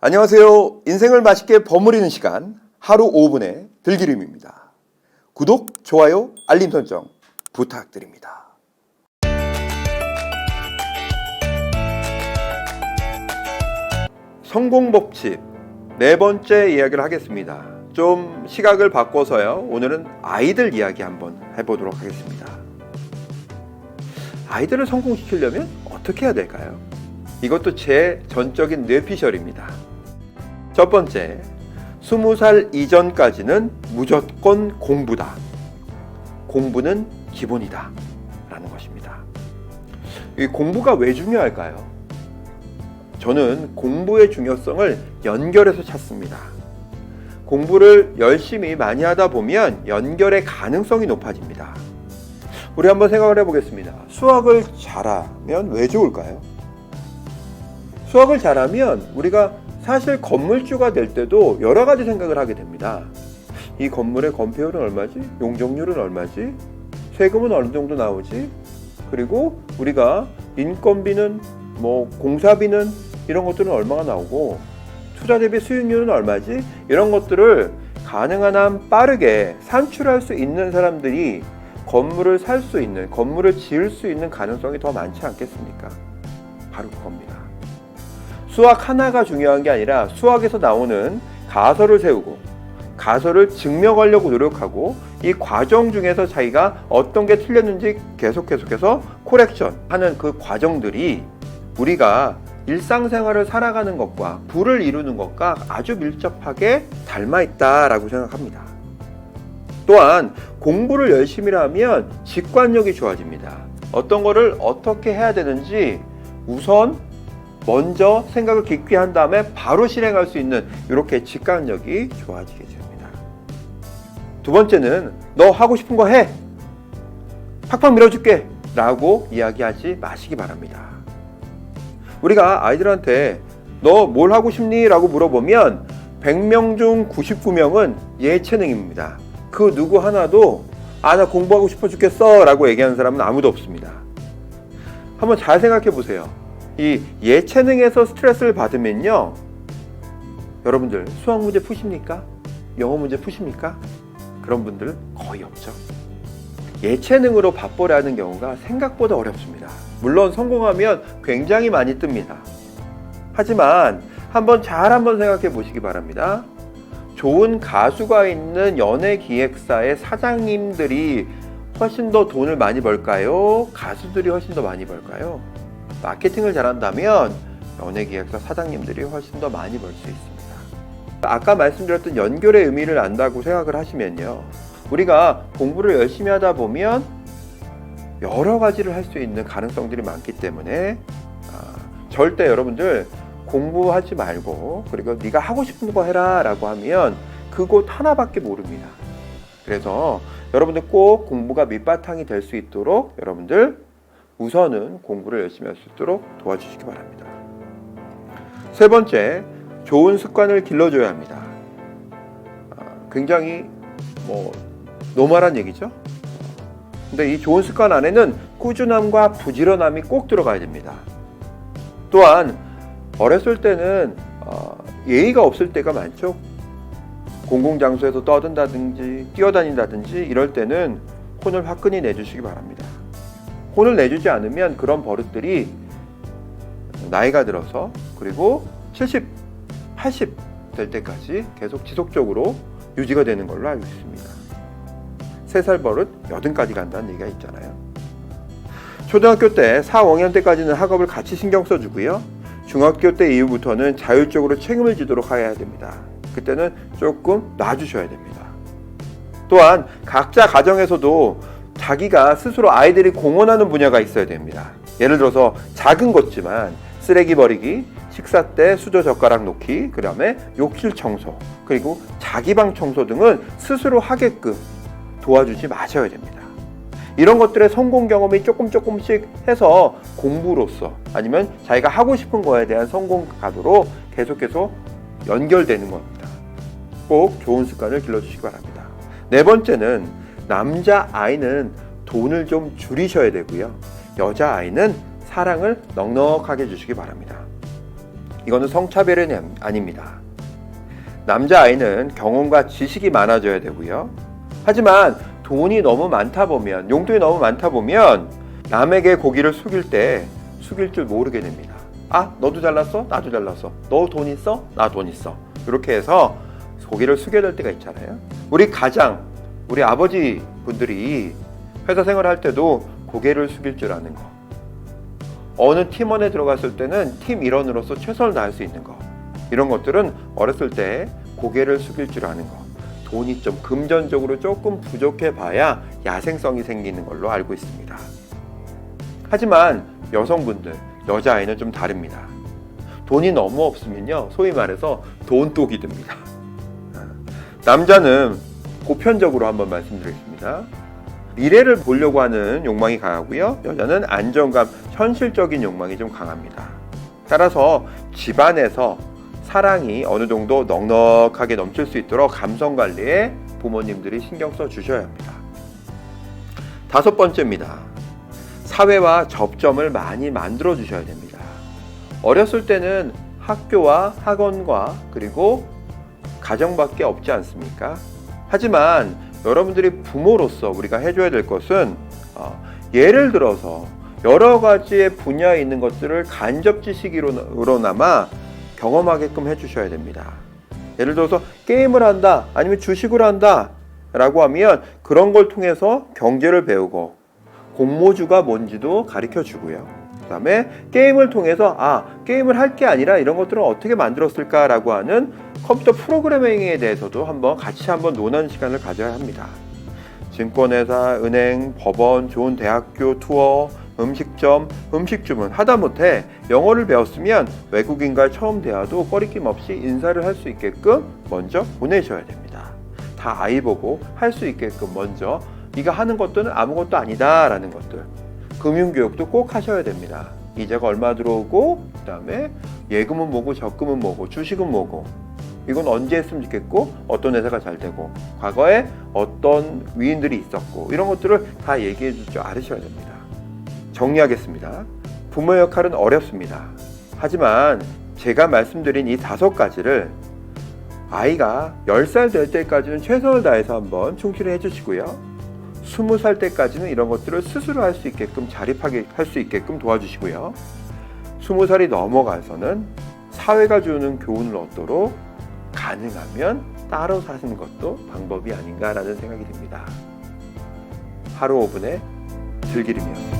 안녕하세요. 인생을 맛있게 버무리는 시간 하루 5분의 들기름입니다. 구독, 좋아요, 알림 설정 부탁드립니다. 성공 법칙 네 번째 이야기를 하겠습니다. 좀 시각을 바꿔서요. 오늘은 아이들 이야기 한번 해보도록 하겠습니다. 아이들을 성공시키려면 어떻게 해야 될까요? 이것도 제 전적인 뇌피셜입니다. 첫 번째, 20살 이전까지는 무조건 공부다. 공부는 기본이다. 라는 것입니다. 이 공부가 왜 중요할까요? 저는 공부의 중요성을 연결해서 찾습니다. 공부를 열심히 많이 하다 보면 연결의 가능성이 높아집니다. 우리 한번 생각을 해보겠습니다. 수학을 잘하면 왜 좋을까요? 수학을 잘하면 우리가 사실 건물주가 될 때도 여러 가지 생각을 하게 됩니다. 이 건물의 건폐율은 얼마지? 용적률은 얼마지? 세금은 어느 정도 나오지? 그리고 우리가 인건비는 뭐 공사비는 이런 것들은 얼마가 나오고 투자 대비 수익률은 얼마지? 이런 것들을 가능한 한 빠르게 산출할 수 있는 사람들이 건물을 살 수 있는, 건물을 지을 수 있는 가능성이 더 많지 않겠습니까? 바로 그겁니다. 수학 하나가 중요한 게 아니라 수학에서 나오는 가설을 세우고 가설을 증명하려고 노력하고 이 과정 중에서 자기가 어떤 게 틀렸는지 계속 계속해서 코렉션 하는 그 과정들이 우리가 일상생활을 살아가는 것과 부를 이루는 것과 아주 밀접하게 닮아 있다라고 생각합니다. 또한 공부를 열심히 하면 직관력이 좋아집니다. 어떤 거를 어떻게 해야 되는지 우선 먼저 생각을 깊게 한 다음에 바로 실행할 수 있는 이렇게 직관력이 좋아지게 됩니다. 두 번째는 너 하고 싶은 거 해. 팍팍 밀어줄게. 라고 이야기하지 마시기 바랍니다. 우리가 아이들한테 너 뭘 하고 싶니? 라고 물어보면 100명 중 99명은 예체능입니다. 그 누구 하나도 아, 나 공부하고 싶어 죽겠어. 라고 얘기하는 사람은 아무도 없습니다. 한번 잘 생각해 보세요. 이 예체능에서 스트레스를 받으면요. 여러분들 수학 문제 푸십니까? 영어 문제 푸십니까? 그런 분들 거의 없죠. 예체능으로 밥벌이하는 경우가 생각보다 어렵습니다. 물론 성공하면 굉장히 많이 뜹니다. 하지만 한번 잘 한번 생각해 보시기 바랍니다. 좋은 가수가 있는 연예 기획사의 사장님들이 훨씬 더 돈을 많이 벌까요? 가수들이 훨씬 더 많이 벌까요? 마케팅을 잘한다면 연예 기획사 사장님들이 훨씬 더 많이 벌 수 있습니다. 아까 말씀드렸던 연결의 의미를 안다고 생각을 하시면요. 우리가 공부를 열심히 하다 보면 여러 가지를 할 수 있는 가능성들이 많기 때문에 아, 절대 여러분들 공부하지 말고 그리고 네가 하고 싶은 거 해라라고 하면 그곳 하나밖에 모릅니다. 그래서 여러분들 꼭 공부가 밑바탕이 될 수 있도록 여러분들 우선은 공부를 열심히 할 수 있도록 도와주시기 바랍니다. 세 번째, 좋은 습관을 길러줘야 합니다. 아, 굉장히 뭐 노멀한 얘기죠. 근데 이 좋은 습관 안에는 꾸준함과 부지런함이 꼭 들어가야 됩니다. 또한 어렸을 때는 어, 예의가 없을 때가 많죠. 공공장소에서 떠든다든지 뛰어다닌다든지 이럴 때는 혼을 화끈히 내주시기 바랍니다. 혼을 내주지 않으면 그런 버릇들이 나이가 들어서 그리고 70, 80 될 때까지 계속 지속적으로 유지가 되는 걸로 알고 있습니다. 3살 버릇 80까지 간다는 얘기가 있잖아요. 초등학교 때 4, 5학년 때까지는 학업을 같이 신경 써주고요. 중학교 때 이후부터는 자율적으로 책임을 지도록 해야 됩니다. 그때는 조금 놔주셔야 됩니다. 또한 각자 가정에서도 자기가 스스로 아이들이 공헌하는 분야가 있어야 됩니다. 예를 들어서 작은 것지만 쓰레기 버리기, 식사 때 수저 젓가락 놓기, 그 다음에 욕실 청소, 그리고 자기 방 청소 등은 스스로 하게끔 도와주지 마셔야 됩니다. 이런 것들의 성공 경험이 조금 조금씩 해서 공부로서 아니면 자기가 하고 싶은 거에 대한 성공 가도로 계속해서 연결되는 겁니다. 꼭 좋은 습관을 길러주시기 바랍니다. 네 번째는 남자 아이는 돈을 좀 줄이셔야 되고요. 여자 아이는 사랑을 넉넉하게 해주시기 바랍니다. 이거는 성차별이 아닙니다. 남자 아이는 경험과 지식이 많아져야 되고요. 하지만 돈이 너무 많다 보면, 용돈이 너무 많다 보면 남에게 고기를 숙일 때 숙일 줄 모르게 됩니다. 아, 너도 잘났어? 나도 잘났어. 너 돈 있어? 나 돈 있어. 이렇게 해서 고기를 숙여야 될 때가 있잖아요. 우리 가장, 우리 아버지 분들이 회사 생활할 때도 고개를 숙일 줄 아는 거. 어느 팀원에 들어갔을 때는 팀 일원으로서 최선을 다할 수 있는 거. 이런 것들은 어렸을 때 고개를 숙일 줄 아는 거. 돈이 좀 금전적으로 조금 부족해 봐야 야생성이 생기는 걸로 알고 있습니다. 하지만 여성분들, 여자아이는 좀 다릅니다. 돈이 너무 없으면요, 소위 말해서 돈독이 듭니다. 남자는 보편적으로 한번 말씀드리겠습니다. 미래를 보려고 하는 욕망이 강하고요. 여자는 안정감, 현실적인 욕망이 좀 강합니다. 따라서 집안에서 사랑이 어느 정도 넉넉하게 넘칠 수 있도록 감성 관리에 부모님들이 신경 써 주셔야 합니다. 다섯 번째입니다. 사회와 접점을 많이 만들어 주셔야 됩니다. 어렸을 때는 학교와 학원과 그리고 가정밖에 없지 않습니까? 하지만 여러분들이 부모로서 우리가 해줘야 될 것은 어, 예를 들어서 여러 가지의 분야에 있는 것들을 간접 지식으로나마 경험하게끔 해주셔야 됩니다. 예를 들어서 게임을 한다, 아니면 주식을 한다, 라고 하면 그런 걸 통해서 경제를 배우고 공모주가 뭔지도 가르쳐 주고요. 그 다음에 게임을 통해서 아, 게임을 할 게 아니라 이런 것들은 어떻게 만들었을까라고 하는 컴퓨터 프로그래밍에 대해서도 한번 같이 한번 논하는 시간을 가져야 합니다. 증권회사, 은행, 법원, 좋은 대학교 투어, 음식점, 음식 주문 하다못해 영어를 배웠으면 외국인과 처음 대화도 꺼리낌 없이 인사를 할 수 있게끔 먼저 보내셔야 됩니다. 다 아이 보고 할 수 있게끔 먼저 네가 하는 것들은 아무것도 아니다라는 것들 금융교육도 꼭 하셔야 됩니다. 이자가 얼마 들어오고 그다음에 예금은 뭐고 적금은 뭐고 주식은 뭐고 이건 언제 했으면 좋겠고 어떤 회사가 잘 되고 과거에 어떤 위인들이 있었고 이런 것들을 다 얘기해 줄 줄 알으셔야 됩니다. 정리하겠습니다. 부모 역할은 어렵습니다. 하지만 제가 말씀드린 이 다섯 가지를 아이가 10살 될 때까지는 최선을 다해서 한번 충실히 해주시고요. 20살 때까지는 이런 것들을 스스로 할 수 있게끔 자립하게 할 수 있게끔 도와주시고요. 20살이 넘어가서는 사회가 주는 교훈을 얻도록 가능하면 따로 사는 것도 방법이 아닌가라는 생각이 듭니다. 하루 5분의 즐기림이었습니다.